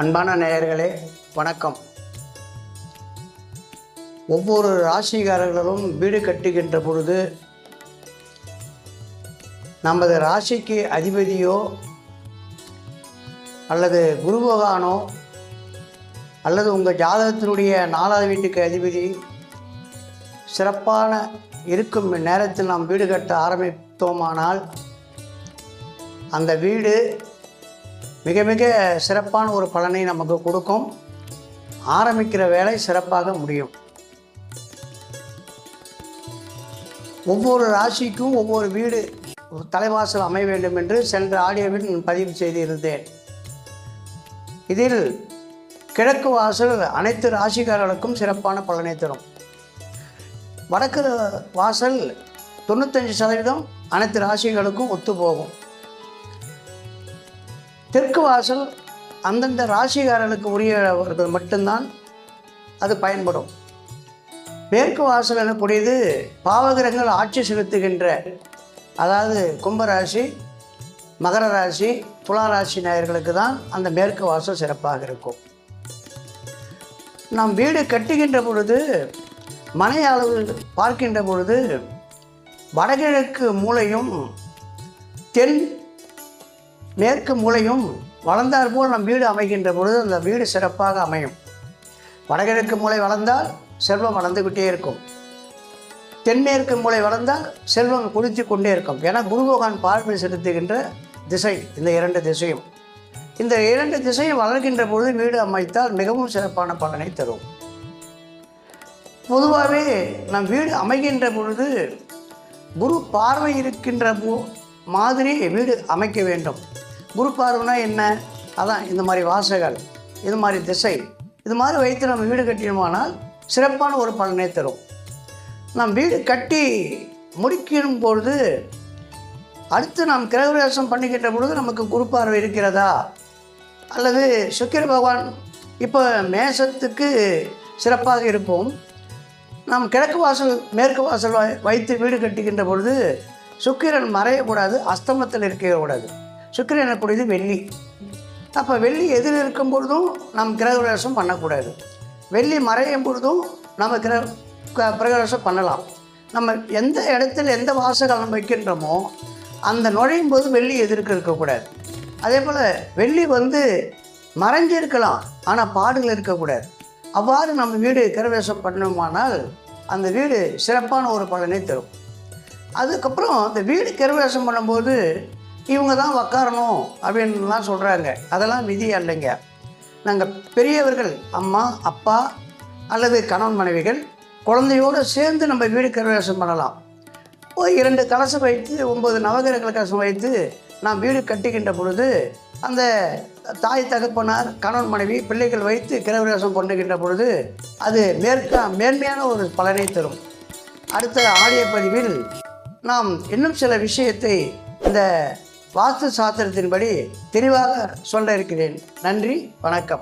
அன்பான நேயர்களே வணக்கம். ஒவ்வொரு ராசிக்காரர்களும் வீடு கட்டுகின்ற பொழுது நமது ராசிக்கு அதிபதியோ அல்லது குருபகவானோ அல்லது உங்கள் ஜாதகத்தினுடைய நாலாவது வீட்டுக்கு அதிபதி சிறப்பான இருக்கும் நேரத்தில் நாம் வீடு கட்ட ஆரம்பித்தோமானால் அந்த வீடு மிக மிக சிறப்பான ஒரு பலனை நமக்கு கொடுக்கும். ஆரம்பிக்கிற வேலை சிறப்பாக முடியும். ஒவ்வொரு ராசிக்கும் ஒவ்வொரு வீடு தலைவாசல் அமைய வேண்டும் என்று சென்ற ஆடியோவில் பதிவு செய்திருந்தேன். இதில் கிழக்கு வாசல் அனைத்து ராசிக்காரர்களுக்கும் சிறப்பான பலனை தரும். வடக்கு வாசல் தொண்ணூத்தஞ்சு சதவீதம் அனைத்து ராசிகளுக்கும் ஒத்து போகும் தெற்கு வாசல் அந்தந்த ராசிக்காரர்களுக்கு உரியவர்கள் மட்டும்தான் அது பயன்படும். மேற்கு வாசல் எனக்கூடியது பாவகிரகங்கள் ஆட்சி செலுத்துகின்ற அதாவது கும்பராசி மகர ராசி துலா ராசி நேயர்களுக்கு தான் அந்த மேற்கு வாசல் சிறப்பாக இருக்கும். நாம் வீடு கட்டுகின்ற பொழுது மனை அளவு பார்க்கின்ற பொழுது வடகிழக்கு மூலையும் தென் மேற்கு மூலையும் வளர்ந்தார் போல் நம் வீடு அமைகின்ற பொழுது அந்த வீடு சிறப்பாக அமையும். வடகிழக்கு மூலை வளர்ந்தால் செல்வம் வளர்ந்துக்கிட்டே இருக்கும். தென்மேற்கு மூலை வளர்ந்தால் செல்வம் குளித்து கொண்டே இருக்கும். ஏன்னா குரு பகவான் பார்வை செலுத்துகின்ற திசை இந்த இரண்டு திசையும். இந்த இரண்டு திசையும் வளர்கின்ற பொழுது வீடு அமைத்தால் மிகவும் சிறப்பான பலனை தரும். பொதுவாகவே நம் வீடு அமைகின்ற பொழுது குரு பார்வை இருக்கின்ற போ- மாதிரி வீடு அமைக்க வேண்டும். குரு பார்வைனா என்ன? அதான் இந்த மாதிரி வாசகள் இது மாதிரி திசை இது மாதிரி வைத்து நம்ம வீடு கட்டினோமானால் சிறப்பான ஒரு பலனை தரும். நாம் வீடு கட்டி முடிக்கும் பொழுது அடுத்து நாம் கிரகபிரவேசம் பண்ணுகின்ற பொழுது நமக்கு குரு பார்வை இருக்கிறதா? அல்லது சுக்கிர பகவான் இப்போ மேசத்துக்கு சிறப்பாக இருப்போம். நாம் கிழக்கு வாசல் மேற்கு வாசல் வைத்து வீடு கட்டுகின்ற பொழுது சுக்கிரன் மறையக்கூடாது அஸ்தமத்தில் இருக்கக்கூடாது சுக்கரன் எனக்கூடியது வெள்ளி? அப்போ வெள்ளி எதில் இருக்கும் பொழுதும் நாம் கிரகபிரவேசம் பண்ணக்கூடாது. வெள்ளி மறையும் பொழுதும் நம்ம கிர க- பண்ணலாம். நம்ம எந்த இடத்துல எந்த வாசகம் நம்ம வைக்கின்றோமோ அந்த நுழையும் போது வெள்ளி எதிர்க்க இருக்கக்கூடாது. அதே போல் வெள்ளி வந்து மறைஞ்சிருக்கலாம் ஆனால் பாடுகள் இருக்கக்கூடாது. அவ்வாறு நம்ம வீடு கிரவேசம் பண்ணோமானால் அந்த வீடு சிறப்பான ஒரு பலனை தரும். அதுக்கப்புறம் அந்த வீடு கிரவேசம் பண்ணும்போது இவங்க தான் உக்காரணும் அப்படின்லாம் சொல்கிறாங்க அதெல்லாம் விதி அல்லைங்க. நாங்கள் பெரியவர்கள் அம்மா அப்பா அல்லது கணவன் மனைவிகள் குழந்தையோடு சேர்ந்து நம்ம வீடு கிரவேசம் பண்ணலாம். இரண்டு கலசம் வைத்து ஒம்பது நவகிரக கலசம் வைத்து நாம் வீடு கட்டுகின்ற பொழுது அந்த தாய் தகப்பனார் கணவன் மனைவி பிள்ளைகள் வைத்து கிரகபிரவேசம் பண்ணுகின்ற பொழுது அது மேற்கா மேன்மையான ஒரு பலனை தரும். அடுத்த ஆடிய பதிவில் நாம் இன்னும் சில விஷயத்தை இந்த வாஸ்து சாஸ்திரத்தின்படி தெளிவாக சொல்ல இருக்கிறேன். நன்றி வணக்கம்.